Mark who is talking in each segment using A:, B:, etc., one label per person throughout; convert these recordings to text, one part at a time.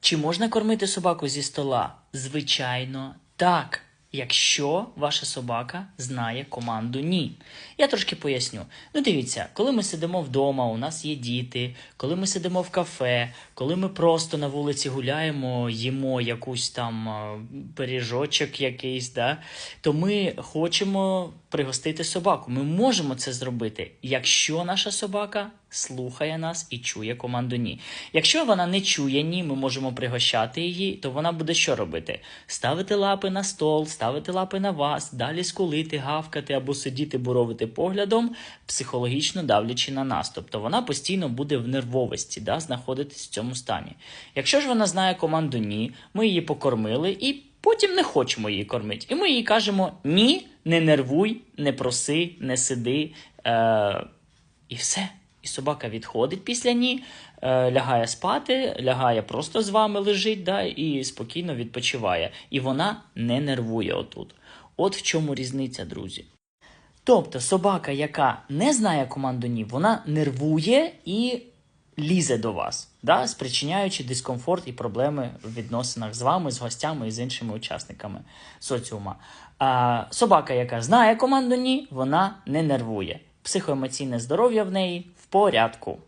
A: Чи можна кормити собаку зі стола? Звичайно, так. Якщо ваша собака знає команду ні. Я трошки поясню. Ну, дивіться, коли ми сидимо вдома, у нас є діти, коли ми сидимо в кафе, коли ми просто на вулиці гуляємо, їмо якусь там пиріжочок якийсь, да, то ми хочемо пригостити собаку. Ми можемо це зробити, якщо наша собака слухає нас і чує команду ні. Якщо вона не чує ні, ми можемо пригощати її, то вона буде що робити? Ставити лапи на стол, ставити лапи на вас, далі скулити, гавкати або сидіти, буровити поглядом, психологічно давлячи на нас. Тобто вона постійно буде в нервовості, да, знаходитись в цьому стані. Якщо ж вона знає команду ні, ми її покормили і потім не хочемо її кормити. І ми їй кажемо ні, не нервуй, не проси, не сиди. Е- і все. І собака відходить після ні, е, лягає спати, лягає просто з вами лежить, да, і спокійно відпочиває. І вона не нервує отут. От в чому різниця, друзі. Тобто собака, яка не знає команду ні, вона нервує і лізе до вас, да, спричиняючи дискомфорт і проблеми в відносинах з вами, з гостями і з іншими учасниками соціума. А собака, яка знає команду ні, вона не нервує. Психоемоційне здоров'я в неї порядку.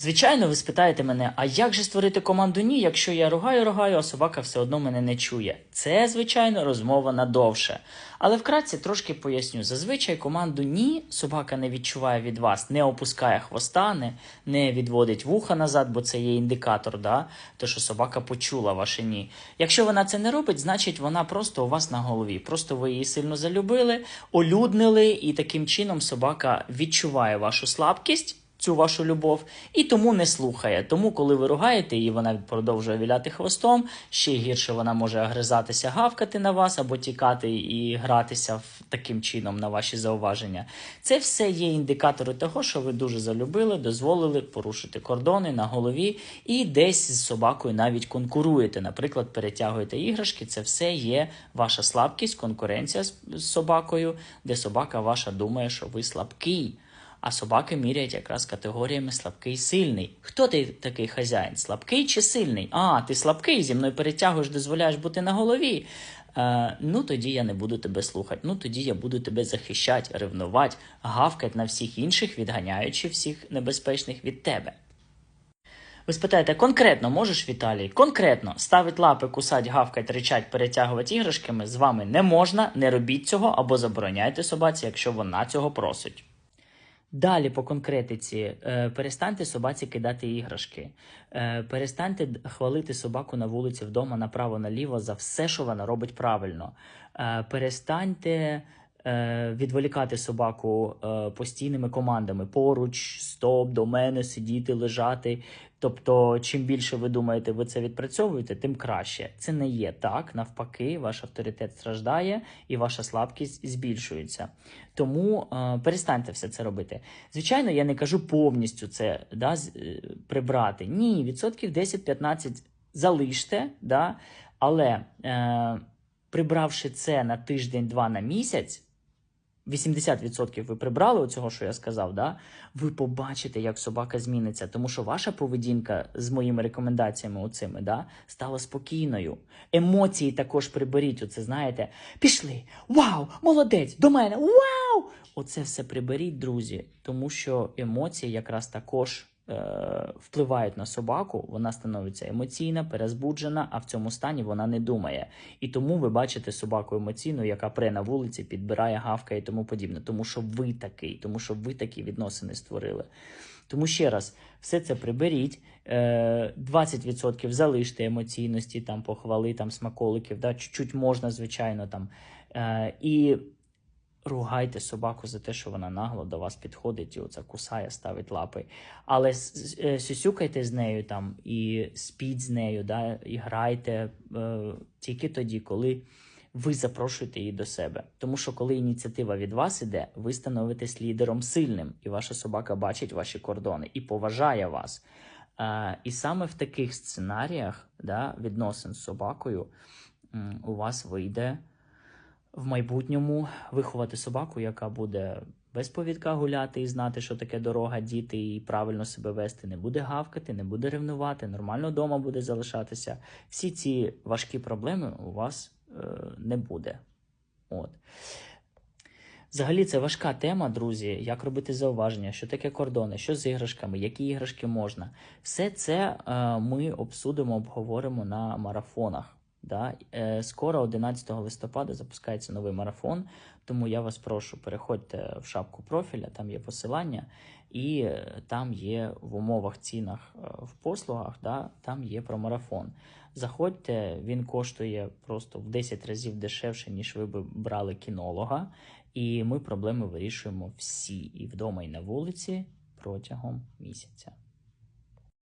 A: Звичайно, ви спитаєте мене, а як же створити команду ні, якщо я рогаю, рогаю, а собака все одно мене не чує? Це, звичайно, розмова надовше. Але вкратце трошки поясню. Зазвичай команду ні собака не відчуває від вас, не опускає хвоста, не, не відводить вуха назад, бо це є індикатор, да? то що собака почула ваше ні. Якщо вона це не робить, значить вона просто у вас на голові. Просто ви її сильно залюбили, олюднили, і таким чином собака відчуває вашу слабкість цю вашу любов і тому не слухає. Тому, коли ви ругаєте її, вона продовжує віляти хвостом. Ще гірше вона може агризатися, гавкати на вас або тікати і гратися таким чином на ваші зауваження. Це все є індикатори того, що ви дуже залюбили, дозволили порушити кордони на голові і десь з собакою навіть конкуруєте. Наприклад, перетягуєте іграшки. Це все є ваша слабкість, конкуренція з собакою, де собака ваша думає, що ви слабкий. А собаки міряють якраз категоріями слабкий і сильний. Хто ти такий хазяїн? Слабкий чи сильний? А, ти слабкий, зі мною перетягуєш, дозволяєш бути на голові. Е, ну тоді я не буду тебе слухати. Ну тоді я буду тебе захищати, ревнувати, гавкати на всіх інших, відганяючи всіх небезпечних від тебе. Ви спитаєте, конкретно можеш, Віталій? Конкретно ставить лапи, кусать, гавкать, ричать, перетягувати іграшками з вами не можна, не робіть цього або забороняйте собаці, якщо вона цього просить. Далі по конкретиці, е, перестаньте собаці кидати іграшки, е, перестаньте хвалити собаку на вулиці вдома направо-наліво за все, що вона робить правильно. Е, перестаньте відволікати собаку е, постійними командами поруч, стоп, до мене, сидіти, лежати. Тобто, чим більше ви думаєте, ви це відпрацьовуєте, тим краще. Це не є так. Навпаки, ваш авторитет страждає і ваша слабкість збільшується. Тому е, перестаньте все це робити. Звичайно, я не кажу повністю це да, е, прибрати. Ні, відсотків 10-15 залиште, да, але е, прибравши це на тиждень-два на місяць. 80% ви прибрали оцього, що я сказав, да? ви побачите, як собака зміниться, тому що ваша поведінка з моїми рекомендаціями оцими, да, стала спокійною. Емоції також приберіть. Оце знаєте, пішли. Вау! Молодець! До мене! Вау! Оце все приберіть, друзі, тому що емоції якраз також впливають на собаку. Вона становиться емоційна, перезбуджена, а в цьому стані вона не думає. І тому ви бачите собаку емоційну, яка пре на вулиці, підбирає, гавкає і тому подібне. Тому що ви такий, тому що ви такі відносини створили. Тому ще раз, все це приберіть, е, 20% залиште емоційності, там похвали, там смаколиків, да, чуть-чуть можна, звичайно, там. Е, і ругайте собаку за те, що вона нагло до вас підходить і оце кусає, ставить лапи. Але е, сюсюкайте з нею там і спіть з нею, да, і грайте е, тільки тоді, коли ви запрошуєте її до себе. Тому що коли ініціатива від вас іде, ви становитесь лідером сильним, і ваша собака бачить ваші кордони і поважає вас. Е, і саме в таких сценаріях да, відносин з собакою у вас вийде в майбутньому виховати собаку, яка буде без повідка гуляти і знати, що таке дорога, діти, і правильно себе вести, не буде гавкати, не буде ревнувати, нормально вдома буде залишатися. Всі ці важкі проблеми у вас е, не буде. От. Взагалі, це важка тема, друзі. Як робити зауваження, що таке кордони, що з іграшками, які іграшки можна. Все це е, ми обсудимо, обговоримо на марафонах. Да? Е, скоро, 11 листопада, запускається новий марафон, тому я вас прошу, переходьте в шапку профіля, там є посилання, і е, там є в умовах цінах е, в послугах, да? там є про марафон. Заходьте, він коштує просто в 10 разів дешевше, ніж ви б брали кінолога. І ми проблеми вирішуємо всі і вдома, і на вулиці протягом місяця.